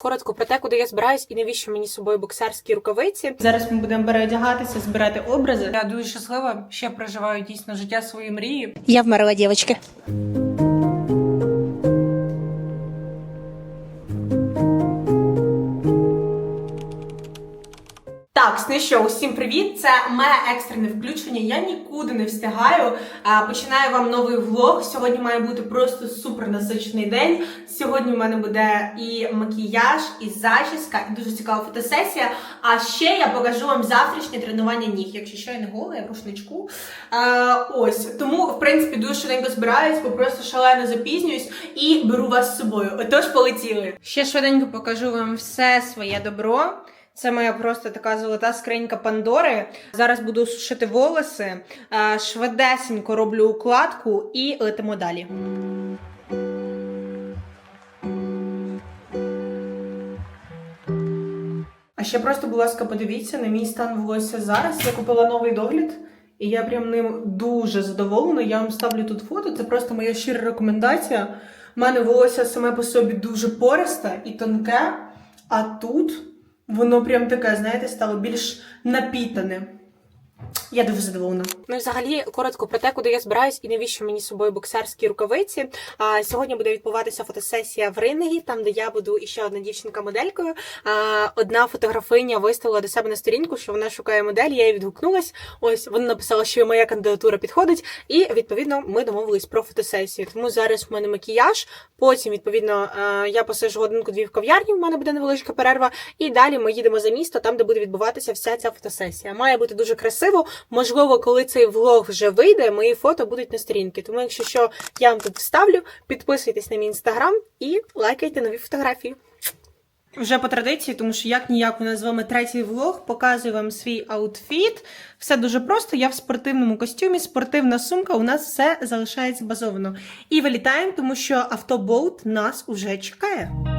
Коротко про те, куди я збираюсь і навіщо мені з собою боксерські рукавиці. Зараз ми будемо переодягатися, збирати образи. Я дуже щаслива, ще проживаю дійсно життя своєї мрії. Я вмерла, девочки. Що, усім привіт! Це моє екстрене включення. Я нікуди не встигаю. Починаю вам новий влог. Сьогодні має бути просто супер насичений день. Сьогодні в мене буде і макіяж, і зачіска, і дуже цікава фотосесія. А ще я покажу вам завтрашнє тренування ніг. Якщо що я не гола, я рушничку. Ось тому, в принципі, дуже швиденько збираюсь, бо просто шалено запізнююсь і беру вас з собою. Отож, полетіли. Ще швиденько покажу вам все своє добро. Це моя просто така золота скринька Пандори. Зараз буду сушити волоси, е, швидесенько роблю укладку і летимо далі. А ще просто, будь ласка, подивіться на мій стан волосся зараз. Я купила новий догляд, і я прям ним дуже задоволена. Я вам ставлю тут фото. Це просто моя щира рекомендація. У мене волосся саме по собі дуже пористе і тонке, а тут воно прям таке, знаєте, стало більш напітане. Я дуже задоволена. Ну і взагалі коротко про те, куди я збираюсь і навіщо мені з собою боксерські рукавиці. А сьогодні буде відбуватися фотосесія в Ринегі, там де я буду і ще одна дівчинка моделькою. А, одна фотографиня виставила до себе на сторінку, що вона шукає модель. Я їй відгукнулась. Ось вона написала, що моя кандидатура підходить, і відповідно ми домовились про фотосесію. Тому зараз в мене макіяж. Потім, відповідно, я посижу годинку-дві в кав'ярні. в мене буде невеличка перерва. І далі ми їдемо за місто, там де буде відбуватися вся ця фотосесія. Має бути дуже красиво. Можливо, коли цей влог вже вийде, мої фото будуть на сторінки. Тому, якщо що, я вам тут вставлю, підписуйтесь на мій інстаграм і лайкайте нові фотографії. Вже по традиції, тому що як ніяк у нас з вами третій влог, показую вам свій аутфіт. Все дуже просто. Я в спортивному костюмі, спортивна сумка. У нас все залишається базовано. І вилітаємо, тому що автобоут нас уже чекає.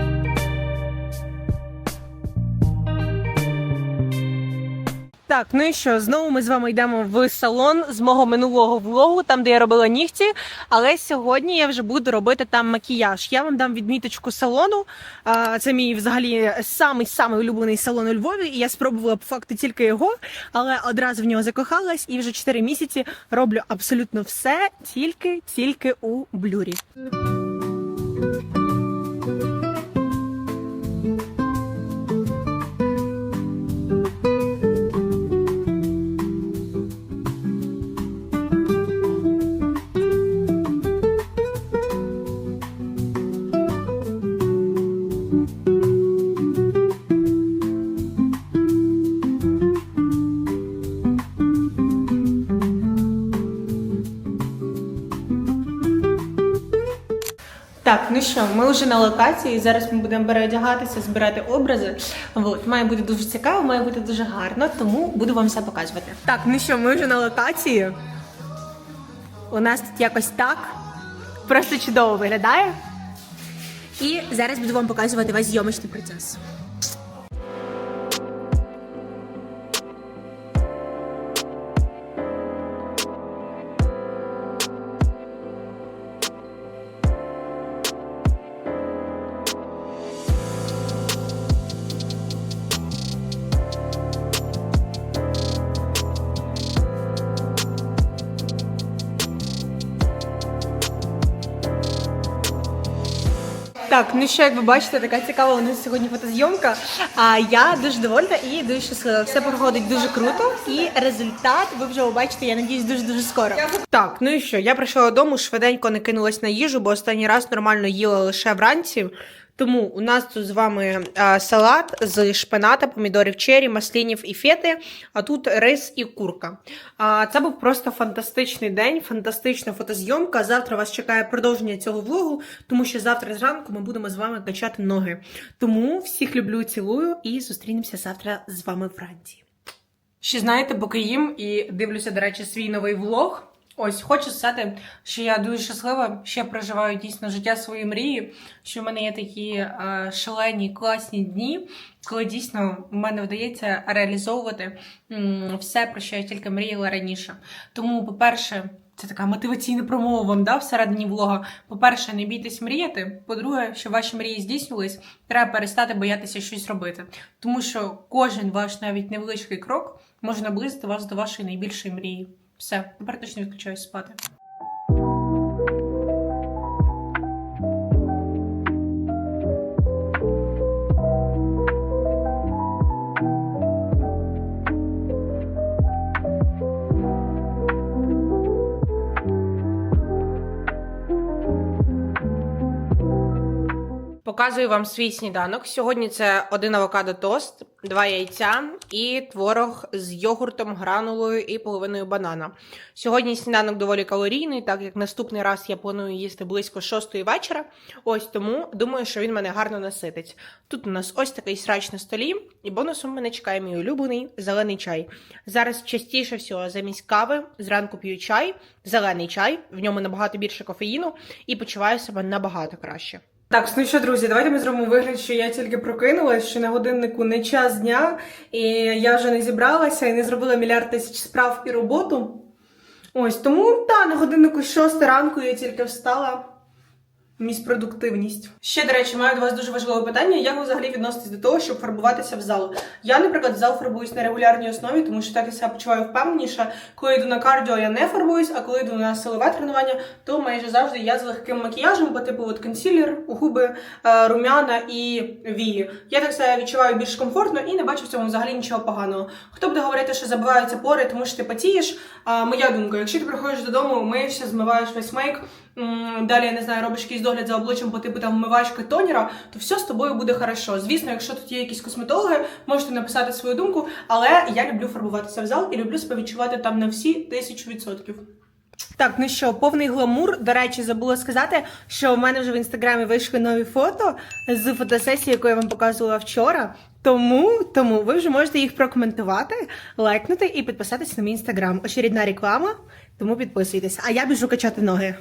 Так, ну і що, знову ми з вами йдемо в салон з мого минулого влогу, там де я робила нігті. Але сьогодні я вже буду робити там макіяж. Я вам дам відміточку салону. Це мій взагалі самий самий улюблений салон у Львові. І я спробувала по факту тільки його, але одразу в нього закохалась і вже 4 місяці роблю абсолютно все тільки тільки у блюрі. Так, ну що, ми вже на локації. Зараз ми будемо переодягатися, збирати образи. От, має бути дуже цікаво, має бути дуже гарно, тому буду вам все показувати. Так, ну що, ми вже на локації. У нас тут якось так. Просто чудово виглядає. І зараз буду вам показувати весь зйомочний процес. Так, ну що, як ви бачите, така цікава у нас сьогодні фотозйомка. А я дуже довольна і дуже щаслива. Все проходить дуже круто, і результат ви вже побачите, я надіюсь, дуже дуже скоро. Так, ну і що? Я прийшла додому, швиденько не кинулась на їжу, бо останній раз нормально їла лише вранці. Тому у нас тут з вами а, салат з шпината, помідорів чері, маслінів і фети, а тут рис і курка. А, це був просто фантастичний день, фантастична фотозйомка. Завтра вас чекає продовження цього влогу, тому що завтра зранку ми будемо з вами качати ноги. Тому всіх люблю, цілую і зустрінемося завтра з вами вранці. Ще знаєте, поки їм і дивлюся, до речі, свій новий влог. Ось хочу сказати, що я дуже щаслива, ще проживаю дійсно життя своєї мрії, що в мене є такі е, шалені класні дні, коли дійсно в мене вдається реалізовувати м, все, про що я тільки мріяла раніше. Тому, по-перше, Це така мотиваційна промова вам да, всередині влога. По-перше, не бійтесь мріяти. По-друге, щоб ваші мрії здійснювались, треба перестати боятися щось робити. Тому що кожен ваш навіть невеличкий крок може наблизити вас до вашої найбільшої мрії. Все, тепер точно відключаюсь спати. Показую вам свій сніданок. Сьогодні це один авокадо тост, два яйця і творог з йогуртом, гранулою і половиною банана. Сьогодні сніданок доволі калорійний, так як наступний раз я планую їсти близько шостої вечора. Ось тому думаю, що він мене гарно наситить. Тут у нас ось такий срач на столі, і бонусом мене чекає мій улюблений зелений чай. Зараз частіше всього замість кави зранку п'ю чай, зелений чай, в ньому набагато більше кофеїну і почуваю себе набагато краще. Так, ну що, друзі, давайте ми зробимо вигляд, що я тільки прокинулась, що на годиннику не час дня, і я вже не зібралася і не зробила мільярд тисяч справ і роботу. Ось тому, та, на годиннику 6 ранку я тільки встала. Місь продуктивність. Ще, до речі, маю до вас дуже важливе питання. Як ви взагалі відноситесь до того, щоб фарбуватися в зал? Я, наприклад, в зал фарбуюсь на регулярній основі, тому що так я себе почуваю впевненіше. Коли йду на кардіо, я не фарбуюсь, а коли йду на силове тренування, то майже завжди я з легким макіяжем, по типу от консілер, губи, е, румяна і вії. Я так себе відчуваю більш комфортно і не бачу в цьому взагалі нічого поганого. Хто буде говорити, що забиваються пори, тому що ти потієш? А, моя думка, якщо ти приходиш додому, миєшся, змиваєш весь мейк. Далі я не знаю, робиш якийсь догляд за обличчям по типу там вмивачки тонера, то все з тобою буде хорошо. Звісно, якщо тут є якісь косметологи, можете написати свою думку, але я люблю фарбуватися в зал і люблю себе там на всі тисячу відсотків. Так, ну що, повний гламур. До речі, забула сказати, що в мене вже в інстаграмі вийшли нові фото з фотосесії, яку я вам показувала вчора. Тому, тому ви вже можете їх прокоментувати, лайкнути і підписатися на мій інстаграм. Очередна реклама, тому підписуйтесь. А я біжу качати ноги.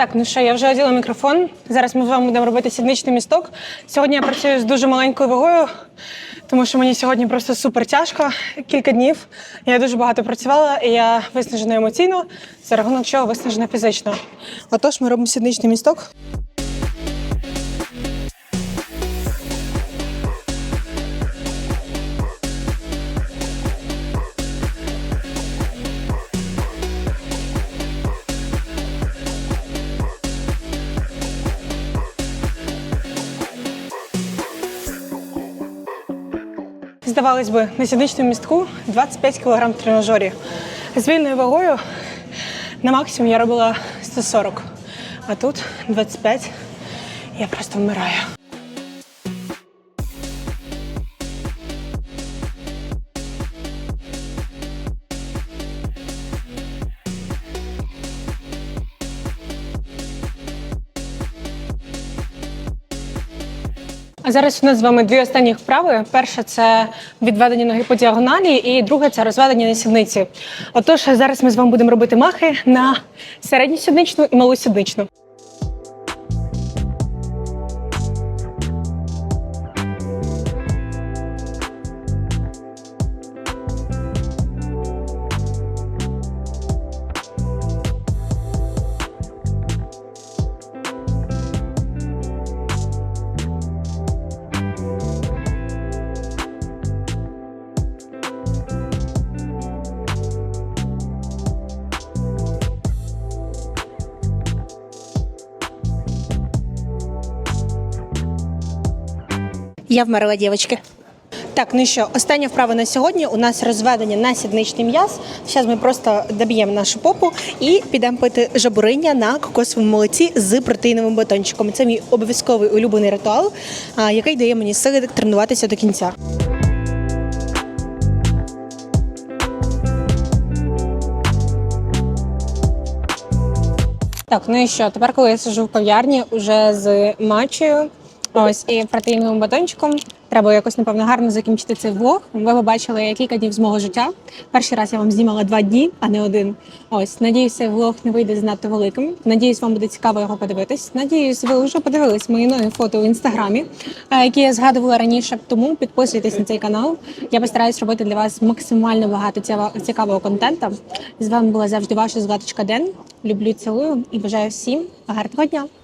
Так, ну що, я вже оділа мікрофон. Зараз ми з вами будемо робити сідничний місток. Сьогодні я працюю з дуже маленькою вагою, тому що мені сьогодні просто супер тяжко. Кілька днів. Я дуже багато працювала, і я виснажена емоційно, за рахунок чого виснажена фізично. Отож, ми робимо сідничний місток. Здавалось би, на сідничному містку 25 кг в. З вільною вагою на максимум я робила 140, а тут 25. Я просто вмираю. Зараз у нас з вами дві останні вправи. Перша це відведення ноги по діагоналі, і друга це розведення на сідниці. Отож, зараз ми з вами будемо робити махи на середню сідничну і малу сідничну. Я вмерла, девочки. Так, ну що, остання вправа на сьогодні. У нас розведення на сідничний м'яз. Зараз ми просто доб'ємо нашу попу і підемо пити жабуриння на кокосовому молоці з протеїновим батончиком. Це мій обов'язковий улюблений ритуал, який дає мені сили тренуватися до кінця. Так, ну і що? Тепер, коли я сижу в кав'ярні уже з матчею, ось і протеїновим батончиком, треба якось напевно гарно закінчити цей влог. Ви побачили кілька днів з мого життя. Перший раз я вам знімала два дні, а не один. Ось, надіюсь, цей влог не вийде занадто великим. Надіюсь, вам буде цікаво його подивитись. Надіюсь, ви вже подивились мої нові фото в інстаграмі, е, які я згадувала раніше. Тому підписуйтесь на цей канал. Я постараюсь робити для вас максимально багато цікавого контенту. З вами була завжди ваша згадочка Ден. Люблю, цілую і бажаю всім гарного дня.